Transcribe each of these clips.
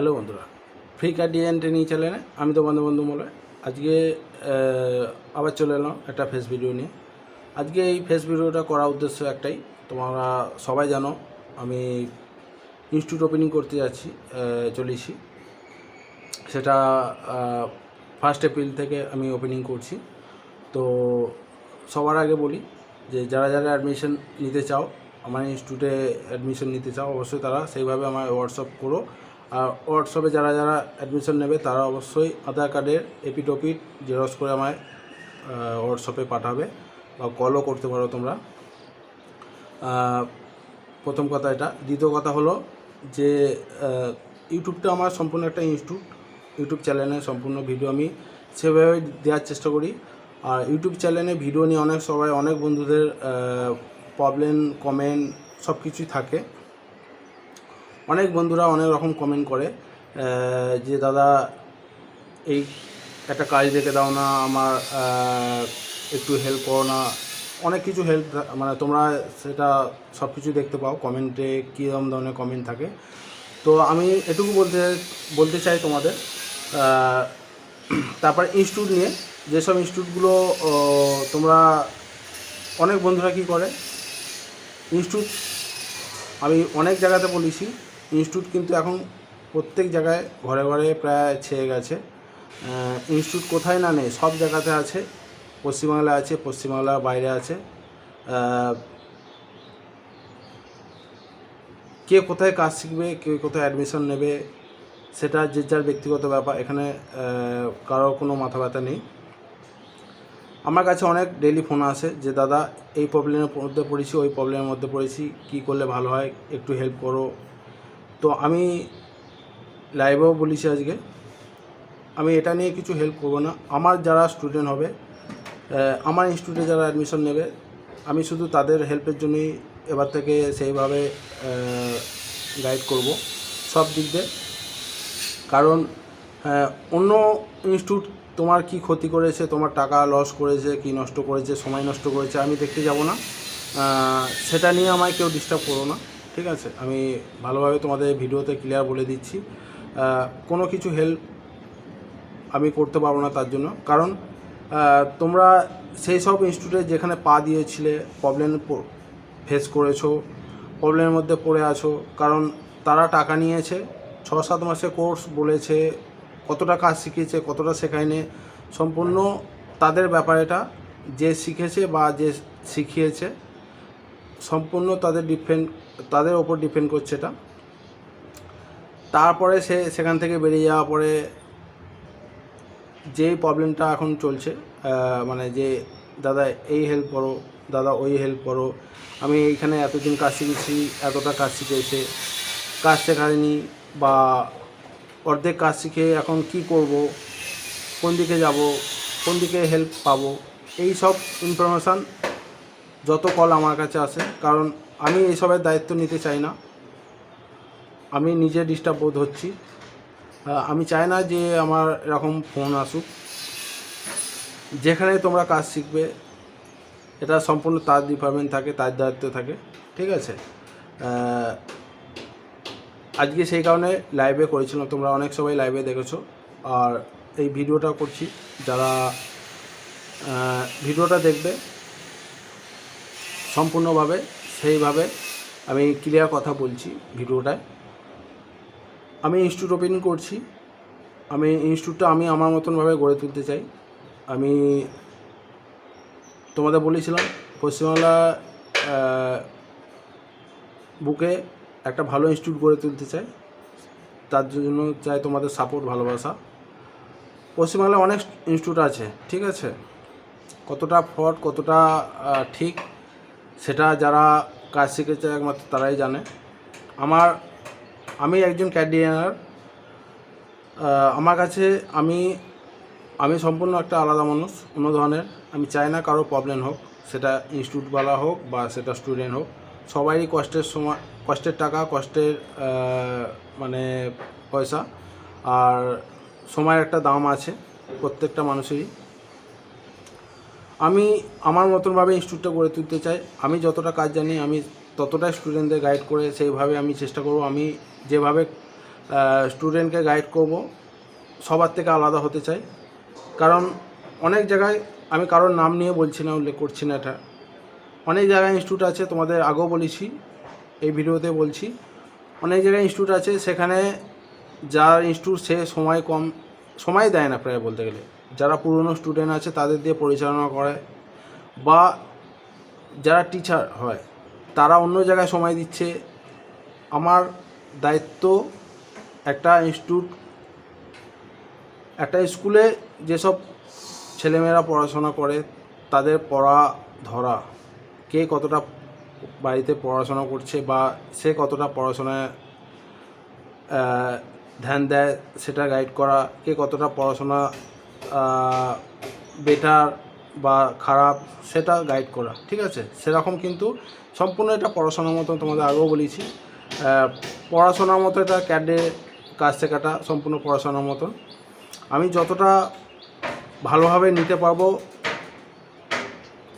Hello বন্ধুরা free guardian training চ্যানেলে আমি তো বন্ধু বন্ধু মলয়। আজকে আবার চলে এলাম একটা ফেস ভিডিও নিয়ে। আজকে এই ফেস ভিডিওটা করার উদ্দেশ্য একটাই, তোমরা সবাই জানো, আমি ইনস্টিটিউট ওপেনিং করতে যাচ্ছি চলেছি। সেটা ফার্স্ট এপ্রিল থেকে আমি ওপেনিং করছি। তো সবার আগে বলি যে, যারা যারা অ্যাডমিশন নিতে চাও, আমার ইনস্টিটিউটে অ্যাডমিশন নিতে চাও, অবশ্যই তারা সেইভাবে আমার হোয়াটসঅ্যাপ করো। আর হোয়াটসঅ্যাপে যারা যারা অ্যাডমিশন নেবে, তারা অবশ্যই আধার কার্ডের এপিটপিট জেরক্স করে আমায় হোয়াটসঅ্যাপে পাঠাবে বা কলও করতে পারো তোমরা। প্রথম কথা এটা। দ্বিতীয় কথা হলো যে ইউটিউবটা আমার সম্পূর্ণ একটা ইনস্টিটিউট ইউটিউব চ্যানেলে সম্পূর্ণ ভিডিও আমি সেভাবে দেওয়ার চেষ্টা করি। আর ইউটিউব চ্যানেলে ভিডিও নিয়ে অনেক সবাই, অনেক বন্ধুদের প্রবলেম কমেন্ট সব কিছুই থাকে। অনেক বন্ধুরা অনেক রকম কমেন্ট করে যে দাদা, এই একটা কাজ দেখে দাও না, আমার একটু হেল্প করো না। অনেক কিছু হেল্প মানে তোমরা সেটা সব কিছু দেখতে পাও কমেন্টে কীরকম ধরনের কমেন্ট থাকে। তো আমি এটুকু বলতে বলতে চাই তোমাদের তারপর ইনস্টিটিউট নিয়ে, যেসব ইনস্টিটিউটগুলো তোমরা, অনেক বন্ধুরা কী করে? ইনস্টিটিউট আমি অনেক জায়গাতে বলেছি ইনস্টিটিউট কিন্তু এখন প্রত্যেক জায়গায় ঘরে ঘরে প্রায় ছেয়ে গেছে। ইনস্টিটিউট কোথায় না নেই, সব জায়গাতে আছে। পশ্চিমবাংলায় আছে, পশ্চিমবাংলার বাইরে আছে। কে কোথায় কাজ শিখবে, কে কোথায় অ্যাডমিশন নেবে, সেটা যে যার ব্যক্তিগত ব্যাপার, এখানে কারোর কোনো মাথা ব্যথা নেই। আমার কাছে অনেক ডেলি ফোন আসে যে, দাদা, এই প্রবলেমের মধ্যে পড়েছি, ওই প্রবলেমের মধ্যে পড়েছি, কী করলে ভালো হয়? একটু হেল্প করো। তো আমি লাইভেও বলেছি আজকে। আমি এটা নিয়ে কিছু হেল্প করব না। আমার যারা স্টুডেন্ট হবে আমার ইনস্টিটিউটে যারা অ্যাডমিশন নেবে, আমি শুধু তাদের হেল্পের জন্যই এবার থেকে সেইভাবে গাইড করব সব দিক দিয়ে। কারণ অন্য ইনস্টিটিউট তোমার কি ক্ষতি করেছে, তোমার টাকা লস করেছে, কি নষ্ট করেছে, সময় নষ্ট করেছে, আমি দেখতে যাব না। সেটা নিয়ে আমায় কেউ ডিস্টার্ব করো না। ঠিক আছে? আমি ভালোভাবে তোমাদের ভিডিওতে ক্লিয়ার বলে দিচ্ছি। কোনো কিছু হেল্প আমি করতে পারব না তার জন্য। কারণ তোমরা সেই সব ইনস্টিটিউটে যেখানে পা দিয়েছিলে প্রবলেম ফেস করেছ প্রবলেমের মধ্যে পড়ে আছো, কারণ তারা টাকা নিয়েছে ছ সাত মাসের কোর্স বলেছে, কতটা কাজ শিখিয়েছে, কতটা শেখায়নি, সম্পূর্ণ তাদের ব্যাপার এটা, যে শিখেছে বা যে শিখিয়েছে। সম্পূর্ণ তাদের ডিপেন্ড তাদের ওপর ডিপেন্ড করছে এটা। তারপরে সে সেখান থেকে বেরিয়ে যাওয়ার পরে যে প্রবলেমটা এখন চলছে মানে যে, দাদা, এই হেল্প করো, দাদা, ওই হেল্প করো, আমি এইখানে এতদিন কাজ শিখেছি, এতটা কাজ শিখেছে, কাজ শেখায়নি, বা অর্ধেক কাজ শিখে এখন কি করব, কোন দিকে যাব, কোন দিকে হেল্প পাবো? এই সব ইনফরমেশান যত কল আমার কাছে আসে, কারণ আমি এইসবের দায়িত্ব নিতে চাই না। আমি নিজে ডিস্টার্ব বোধ হচ্ছি। আমি চাই না যে আমার এরকম ফোন আসুক। যেখানে তোমরা কাজ শিখবে, এটা সম্পূর্ণ তার ডিপার্টমেন্ট থাকে, তার দায়িত্ব থাকে, ঠিক আছে? আজকে সেই কারণে লাইভে করেছিলাম, তোমরা অনেক সবাই লাইভে দেখেছ। আর এই ভিডিওটা করছি, যারা ভিডিওটা দেখবে সম্পূর্ণভাবে সেইভাবে আমি ক্লিয়ার কথা বলছি ভিডিওটায়। আমি ইনস্টিটিউট ওপেনিং করছি। আমি ইনস্টিটিউটটা আমি আমার মতনভাবে গড়ে তুলতে চাই। আমি তোমাদের বলেছিলাম, পশ্চিমবাংলা বুকে একটা ভালো ইনস্টিটিউট গড়ে তুলতে চাই। তার জন্য চাই তোমাদের সাপোর্ট ভালোবাসা। পশ্চিমবাংলায় অনেক ইনস্টিটিউট আছে, ঠিক আছে? কতটা ফ্রড কতটা ঠিক? সেটা যারা কাজ শিখেছে একমাত্র তারাই জানে। আমার, আমি একজন ক্যাডিয়ানার আমার কাছে আমি আমি সম্পূর্ণ একটা আলাদা মানুষ, অন্য ধরনের। আমি চাই না কারও প্রবলেম হোক, সেটা ইনস্টিটিউটওয়ালা হোক বা সেটা স্টুডেন্ট হোক। সবারই কষ্টের সময়, কষ্টের টাকা, কষ্টের মানে পয়সা। আর সময়ের একটা দাম আছে, প্রত্যেকটা মানুষেরই। আমি আমার মতনভাবে ইনস্টিটিউটটা গড়ে তুলতে চাই। আমি যতটা কাজ জানি, আমি ততটা স্টুডেন্টদের গাইড করে সেইভাবে আমি চেষ্টা করব। আমি যেভাবে স্টুডেন্টকে গাইড করব, সবার থেকে আলাদা হতে চাই। কারণ অনেক জায়গায় আমি কারোর নাম নিয়ে বলছি না, উল্লেখ করছি না এটা। অনেক জায়গায় ইনস্টিটিউট আছে, তোমাদের আগেও বলেছি, এই ভিডিওতে বলছি। অনেক জায়গায় ইনস্টিটিউট আছে, সেখানে যার ইনস্টিটিউট সে সময় কম, সময় দেয় না প্রায় বলতে গেলে। যারা পুরনো স্টুডেন্ট আছে, তাদের দিয়ে পরিচালনা করে বা যারা টিচার হয়, তারা অন্য জায়গায় সময় দিচ্ছে। আমার দায়িত্ব একটা ইনস্টিটিউট একটা স্কুলে যেসব ছেলেমেয়েরা পড়াশোনা করে, তাদের পড়া ধরা, কে কতটা বাড়িতে পড়াশোনা করছে বা সে কতটা পড়াশোনায় ধ্যান দেয়, সেটা গাইড করা, কে কতটা পড়াশোনা বেটার বা খারাপ সেটা গাইড করা, ঠিক আছে? সেরকম কিন্তু সম্পূর্ণ এটা পড়াশোনার মতো তোমাদের আগেও বলেছি। পড়াশোনার মতো এটা ক্যাডে কাজ শেখাটা সম্পূর্ণ পড়াশোনার মতো আমি যতটা ভালোভাবে নিতে পারব,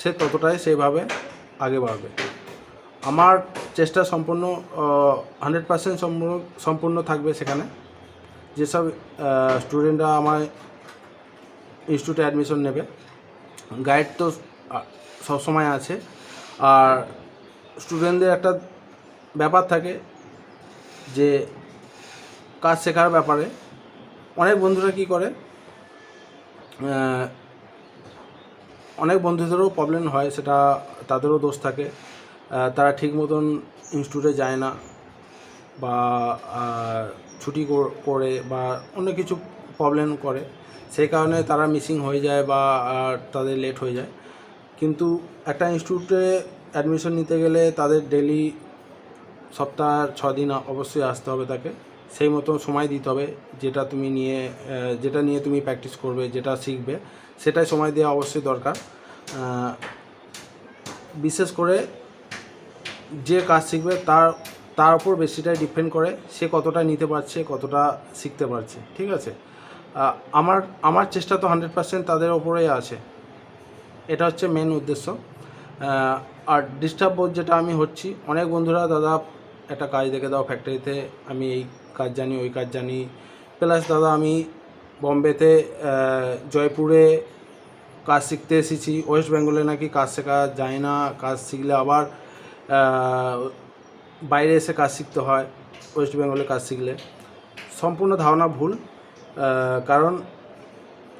সে ততটাই সেইভাবে আগে বাড়বে। আমার চেষ্টা সম্পূর্ণ হান্ড্রেড পার্সেন্ট সম্পূর্ণ সম্পূর্ণ থাকবে সেখানে। যেসব স্টুডেন্টরা আমার ইনস্টিটিউটে অ্যাডমিশন নেবে। গাইড তো সবসময় আছে। আর স্টুডেন্টদের একটা ব্যাপার থাকে যে, কাজ শেখার ব্যাপারে। অনেক বন্ধুরা কি করে অনেক বন্ধুদেরও প্রবলেম হয়, সেটা তাদেরও দোষ থাকে। তারা ঠিক মতন ইনস্টিটিউটে যায় না বা ছুটি করে বা অন্য কিছু প্রবলেম করে। সেই কারণে তারা মিসিং হয়ে যায় বা তাদের লেট হয়ে যায়। কিন্তু একটা ইনস্টিটিউটে অ্যাডমিশন নিতে গেলে তাদের ডেলি সপ্তাহ ছ দিন অবশ্যই আসতে হবে তাকে। সেই মতো সময় দিতে হবে যেটা তুমি নিয়ে যেটা নিয়ে তুমি প্র্যাকটিস করবে, যেটা শিখবে, সেটাই সময় দেওয়া অবশ্যই দরকার। বিশেষ করে যে কাজ শিখবে তার তার উপর বেশিটাই ডিপেন্ড করে সে কতটা নিতে পারছে, কতটা শিখতে পারছে, ঠিক আছে? আমার আমার চেষ্টা তো হান্ড্রেড পার্সেন্ট তাদের ওপরেই আছে। এটা হচ্ছে মেন উদ্দেশ্য। আর ডিস্টার্ব যেটা আমি হচ্ছি, অনেক বন্ধুরা, দাদা, একটা কাজ দেখে দাও ফ্যাক্টরিতে আমি এই কাজ জানি, ওই কাজ জানি। প্লাস দাদা, আমি বম্বেতে জয়পুরে কাজ শিখতে এসেছি। ওয়েস্ট বেঙ্গলে নাকি কাজ শেখা যায় না, কাজ শিখলে আবার বাইরে এসে কাজ শিখতে হয়, ওয়েস্ট বেঙ্গলে কাজ শিখলে। সম্পূর্ণ ধারণা ভুল। কারণ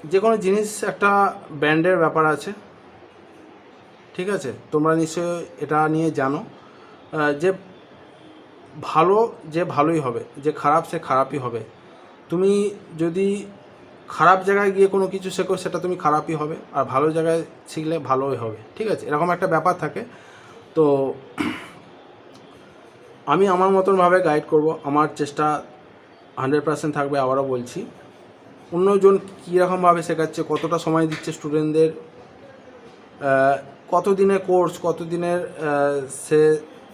যে কোনো জিনিস একটা ব্র্যান্ডের ব্যাপার আছে। ঠিক আছে? তোমরা নিশ্চয়ই এটা নিয়ে জানো। যে ভালো যে ভালোই হবে, যে খারাপ সে খারাপই হবে। তুমি যদি খারাপ জায়গায় গিয়ে কোনো কিছু শেখো, সেটা তুমি খারাপই হবে। আর ভালো জায়গায় শিখলে ভালোই হবে। ঠিক আছে? এরকম একটা ব্যাপার থাকে। তো আমি আমার মতনভাবে গাইড করব। আমার চেষ্টা হান্ড্রেড পার্সেন্ট থাকবে, আবারও বলছি। অন্যজন কীরকমভাবে শেখাচ্ছে, কতটা সময় দিচ্ছে স্টুডেন্টদের কত দিনের কোর্স কত দিনের সে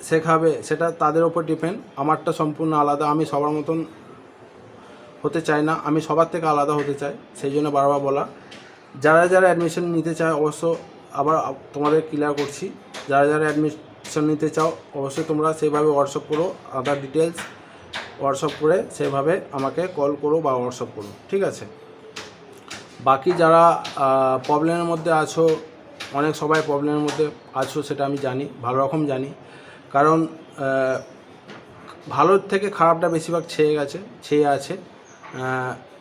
শেখাবে, সেটা তাদের ওপর ডিপেন্ড আমারটা সম্পূর্ণ আলাদা, আমি সবার মতন হতে চাই না, আমি সবার থেকে আলাদা হতে চাই, সেই জন্য বারবার বলা। যারা যারা অ্যাডমিশন নিতে চায়, অবশ্য আবার তোমাদের ক্লিয়ার করছি, যারা যারা অ্যাডমিশন নিতে চাও, অবশ্যই তোমরা সেইভাবে হোয়াটসঅ্যাপ করো আদার ডিটেলস হোয়াটসঅ্যাপ করে সেভাবে আমাকে কল করো বা হোয়াটসঅ্যাপ করো, ঠিক আছে? বাকি যারা প্রবলেমের মধ্যে আছো, অনেক সবাই প্রবলেমের মধ্যে আছো, সেটা আমি জানি, ভালো রকম জানি। কারণ ভালোর থেকে খারাপটা বেশিরভাগ ছেয়ে গেছে, ছেয়ে আছে।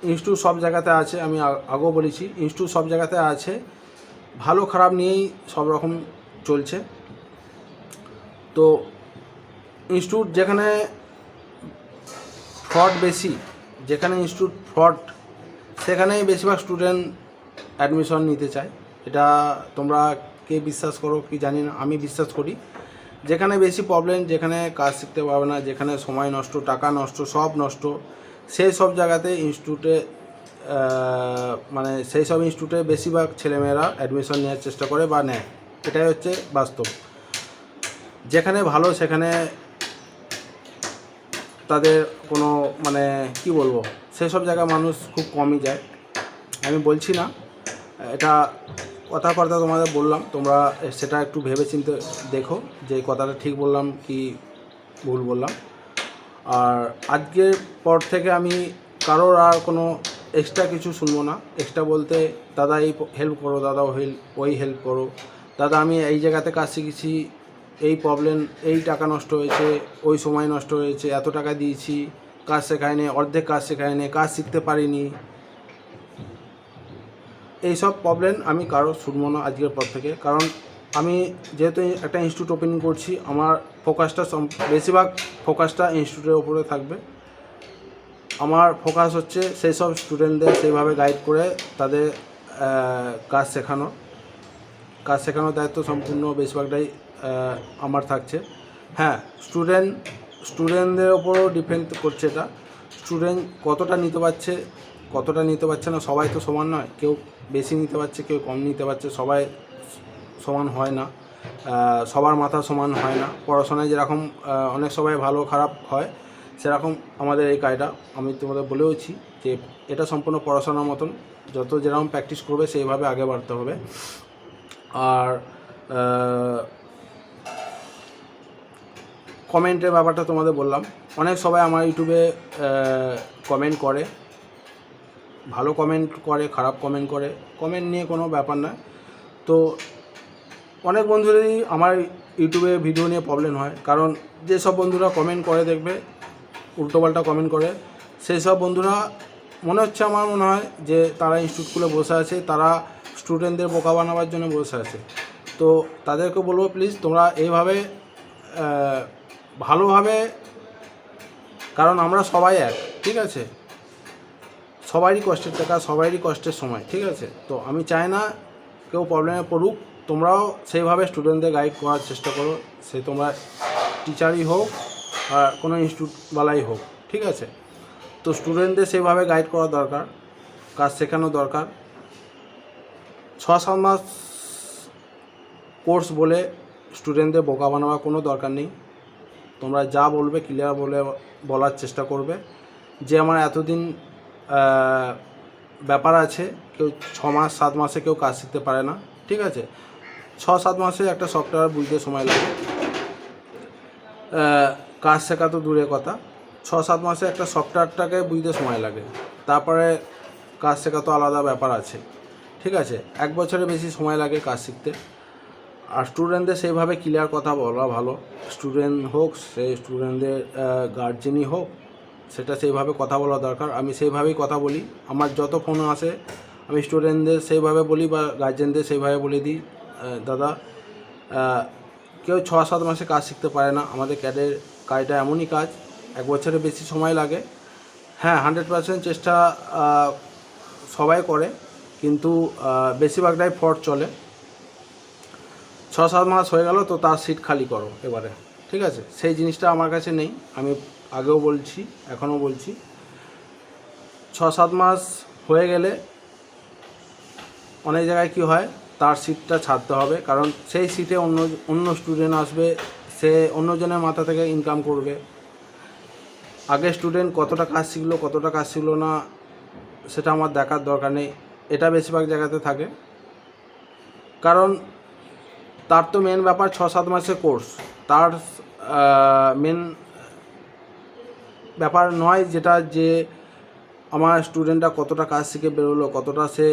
ইনস্টিটিউট সব জায়গাতে আছে, আমি আগেও বলেছি ইনস্টিটিউট সব জায়গাতে আছে। ভালো খারাপ নিয়েই সব রকম চলছে। তো ইনস্টিটিউট যেখানে ফ্রড বেশি, যেখানে ইনস্টিটিউট ফ্রড, সেখানেই বেশিরভাগ স্টুডেন্ট অ্যাডমিশন নিতে চায়। এটা তোমরা কে বিশ্বাস করো কি জানি না, আমি বিশ্বাস করি। যেখানে বেশি প্রবলেম যেখানে কাজ শিখতে পারবে না, যেখানে সময় নষ্ট, টাকা নষ্ট, সব নষ্ট, সেই সব জায়গাতে ইনস্টিটিউটে মানে সেই সব ইনস্টিটিউটে বেশিরভাগ ছেলেমেয়েরা অ্যাডমিশন নেওয়ার চেষ্টা করে বা নেয়। এটাই হচ্ছে বাস্তব। যেখানে ভালো, সেখানে তাদের কোনো মানে কি বলব, সেসব জায়গায় মানুষ খুব কমই যায়। আমি বলছি না, এটা কথাবার্তা তোমাদের বললাম, তোমরা সেটা একটু ভেবে চিনতে দেখো, যে কথাটা ঠিক বললাম কি ভুল বললাম। আর আজকের পর থেকে আমি কারোর আর কোনো এক্সট্রা কিছু শুনব না। এক্সট্রা বলতে, দাদা, এই হেল্প করো, দাদা, ওই হেল্প করো। দাদা, আমি এই জায়গাতে কাজ শিখেছি প্রবলেম এই টাকা নষ্ট হয়েছে, ওই সময় নষ্ট হয়েছে, এত টাকা দিয়েছি, কাজ শেখায়নি অর্ধেক কাজ শেখায়নি কাজ শিখতে পারিনি। এইসব প্রবলেম আমি কারও শুনব না আজকের পর থেকে। কারণ আমি যেহেতু একটা ইনস্টিটিউট ওপেনিং করছি, আমার ফোকাসটা বেশিরভাগ ফোকাসটা ইনস্টিটিউটের উপরে থাকবে। আমার ফোকাস হচ্ছে সেই সব স্টুডেন্টদের সেইভাবে গাইড করে তাদের কাজ শেখানো কাজ শেখানোর দায়িত্ব সম্পূর্ণ বেশিরভাগটাই আমার থাকছে। হ্যাঁ স্টুডেন্ট স্টুডেন্টদের ওপরও ডিপেন্ড করছে এটা। স্টুডেন্ট কতটা নিতে পারছে, কতটা নিতে পারছে না, সবাই তো সমান নয়। কেউ বেশি নিতে পারছে, কেউ কম নিতে পারছে, সবাই সমান হয় না। সবার মাথা সমান হয় না। পড়াশোনায় যেরকম অনেক সবাই ভালো, খারাপ হয়, সেরকম আমাদের এই কাজটা। আমি তোমাদের বলেওছি যে এটা সম্পূর্ণ পড়াশোনার মতন। যত যেরকম প্র্যাকটিস করবে, সেইভাবে আগে বাড়তে হবে। আর কমেন্টের ব্যাপারটা তোমাদের বললাম। অনেক সবাই আমার ইউটিউবে কমেন্ট করে। ভালো কমেন্ট করে, খারাপ কমেন্ট করে। কমেন্ট নিয়ে কোনো ব্যাপার না। তো অনেক বন্ধুদেরই আমার ইউটিউবে ভিডিও নিয়ে প্রবলেম হয়। কারণ যেসব বন্ধুরা কমেন্ট করে দেখবে উল্টোপাল্টা কমেন্ট করে, সেই সব বন্ধুরা মনে হচ্ছে আমার মনে হয় যে তারা ইনস্টিটিউট খুলে বসে আছে, তারা স্টুডেন্টদের বোকা বানাবার জন্য বসে আছে। তো তাদেরকে বলব প্লিজ তোমরা এইভাবে ভালোভাবে, কারণ আমরা সবাই এক, ঠিক আছে? সবারই কষ্টের টাকা, সবারই কষ্টের সময়, ঠিক আছে? তো আমি চাই না কেউ প্রবলেমে পড়ুক, তোমরাও সেইভাবে স্টুডেন্টদের গাইড করার চেষ্টা করো, সে তোমরা টিচারই হোক আর কোনো ইনস্টিটিউটওয়ালাই হোক, ঠিক আছে? তো স্টুডেন্টদের সেইভাবে গাইড করা দরকার, কাজ শেখানো দরকার। ছ, সাত মাস কোর্স বলে স্টুডেন্টদের বোকা বানাবার কোনো দরকার নেই। তোমরা যা বলবে ক্লিয়ার বলে বলার চেষ্টা করবে। যে আমার এতদিন ব্যাপার আছে, কেউ ছ মাস, সাত মাসে কেউ কাজ শিখতে পারে না, ঠিক আছে? ছ, সাত মাসে একটা সফটওয়্যার বুঝতে সময় লাগে। কাজ শেখা তো দূরের কথা। ছ, সাত মাসে একটা সফটওয়্যারটাকে বুঝতে সময় লাগে। তারপরে কাজ শেখা তো আলাদা ব্যাপার আছে, ঠিক আছে? এক বছরের বেশি সময় লাগে কাজ শিখতে। আর স্টুডেন্টদের সেইভাবে ক্লিয়ার কথা বলা ভালো। স্টুডেন্ট হোক সে স্টুডেন্টদের গার্জেনই হোক, সেটা সেইভাবে কথা বলা দরকার। আমি সেইভাবেই কথা বলি। আমার যত ফোন আসে, আমি স্টুডেন্টদের সেইভাবে বলি বা গার্জেনদের সেইভাবে বলে দিই। দাদা কেউ ছ সাত মাসে কাজ শিখতে পারে না। আমাদের ক্যাডের কাজটা এমনই কাজ, এক বছরের বেশি সময় লাগে। হ্যাঁ হান্ড্রেড পার্সেন্ট চেষ্টা সবাই করে। কিন্তু বেশিরভাগটাই ফ্রড চলে। ছ সাত মাস হয়ে গেল, তো তার সিট খালি করো এবারে। ঠিক আছে? সেই জিনিসটা আমার কাছে নেই। আমি আগেও বলছি, এখনও বলছি। ছ সাত মাস হয়ে গেলে অনেক জায়গায় কি হয়, তার সিটটা ছাড়তে হবে। কারণ সেই সিটে অন্য অন্য স্টুডেন্ট আসবে, সে অন্যজনের মাথা থেকে ইনকাম করবে। আগে স্টুডেন্ট কতটা কাজ শিখলো, কতটা কাজ শিখলো না, সেটা আমার দেখার দরকার নেই। এটা বেশিরভাগ জায়গাতে থাকে। কারণ তার তো মেন ব্যাপার ছ সাত মাসের কোর্স তার মেন ব্যাপার নয় যেটা যে আমার স্টুডেন্টরা কতটা কাজ শিখে বেরোলো, কতটা সে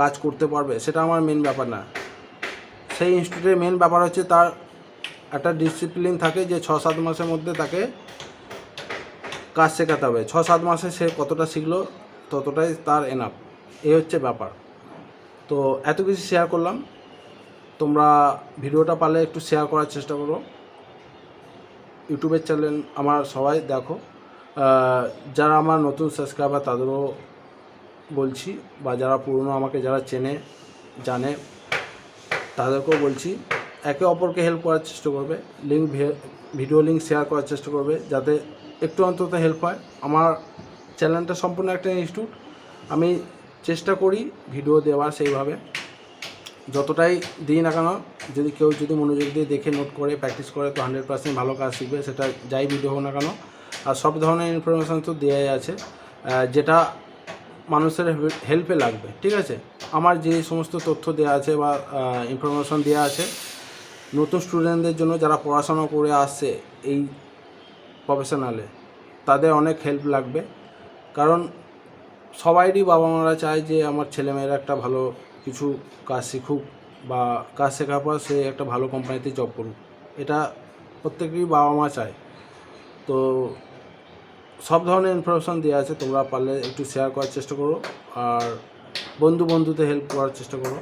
কাজ করতে পারবে, সেটা আমার মেন ব্যাপার না। সেই ইনস্টিটিউটের মেন ব্যাপার হচ্ছে তার একটা ডিসিপ্লিন থাকে যে ছ সাত মাসের মধ্যে তাকে কাজ শেখাতে হবে। ছ সাত মাসে সে কতটা শিখলো, ততটাই তার এনাফ এই হচ্ছে ব্যাপার। তো এত কিছু শেয়ার করলাম। তোমরা ভিডিওটা পারলে একটু শেয়ার করার চেষ্টা করো। ইউটিউবের চ্যানেল আমার সবাই দেখো। যারা আমার নতুন সাবস্ক্রাইবার তাদেরও বলছি বা যারা পুরনো আমাকে যারা চেনে, জানে, তাদেরকেও বলছি, একে অপরকে হেল্প করার চেষ্টা করবে। লিঙ্ক ভিডিও লিঙ্ক শেয়ার করার চেষ্টা করবে যাতে একটু অন্তত হেল্প হয়। আমার চ্যানেলটা সম্পূর্ণ একটা ইনস্টিটিউট আমি চেষ্টা করি ভিডিও দেওয়ার সেইভাবে। যতটাই দিই না কেন, যদি কেউ যদি মনোযোগ দিয়ে দেখে নোট করে প্র্যাকটিস করে, তো হান্ড্রেড পার্সেন্ট ভালো কাজ শিখবে, সেটা যাই ভিডিও হোক না কেন। আর সব ধরনের ইনফরমেশান তো দেওয়াই আছে যেটা মানুষের হেল্পে লাগবে, ঠিক আছে? আমার যে সমস্ত তথ্য দেওয়া আছে বা ইনফরমেশন দেওয়া আছে, নতুন স্টুডেন্টদের জন্য যারা পড়াশোনা করে আসছে এই প্রফেশনালে তাদের অনেক হেল্প লাগবে। কারণ সবাইরই বাবা মারা চায় যে আমার ছেলেমেয়েরা একটা ভালো কিছু কাজ শিখুক বা কাজ শেখার পর সে একটা ভালো কোম্পানিতে জব করুক। এটা প্রত্যেকেরই বাবা মা চায়। তো সব ধরনের ইনফরমেশান দেওয়া আছে, তোমরা পারলে একটু শেয়ার করার চেষ্টা করো আর বন্ধু বন্ধুতে হেল্প করার চেষ্টা করো,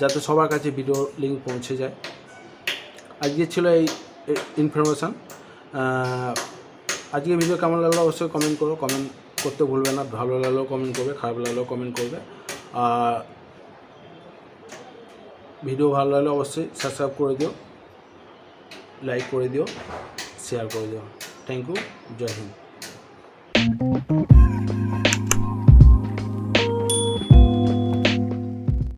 যাতে সবার কাছে ভিডিও লিঙ্ক পৌঁছে যায়। আজকে ছিল এই ইনফরমেশান আজকে ভিডিও কেমন লাগল অবশ্যই কমেন্ট করো। কমেন্ট করতে ভুলবে না, ভালো লাগলেও কমেন্ট করবে, খারাপ লাগলেও কমেন্ট করবে। আর ভিডিও ভালো লাগলে অবশ্যই সাবস্ক্রাইব করে দিও লাইক করে দিও শেয়ার করে দিও। Thank you Jai Hind.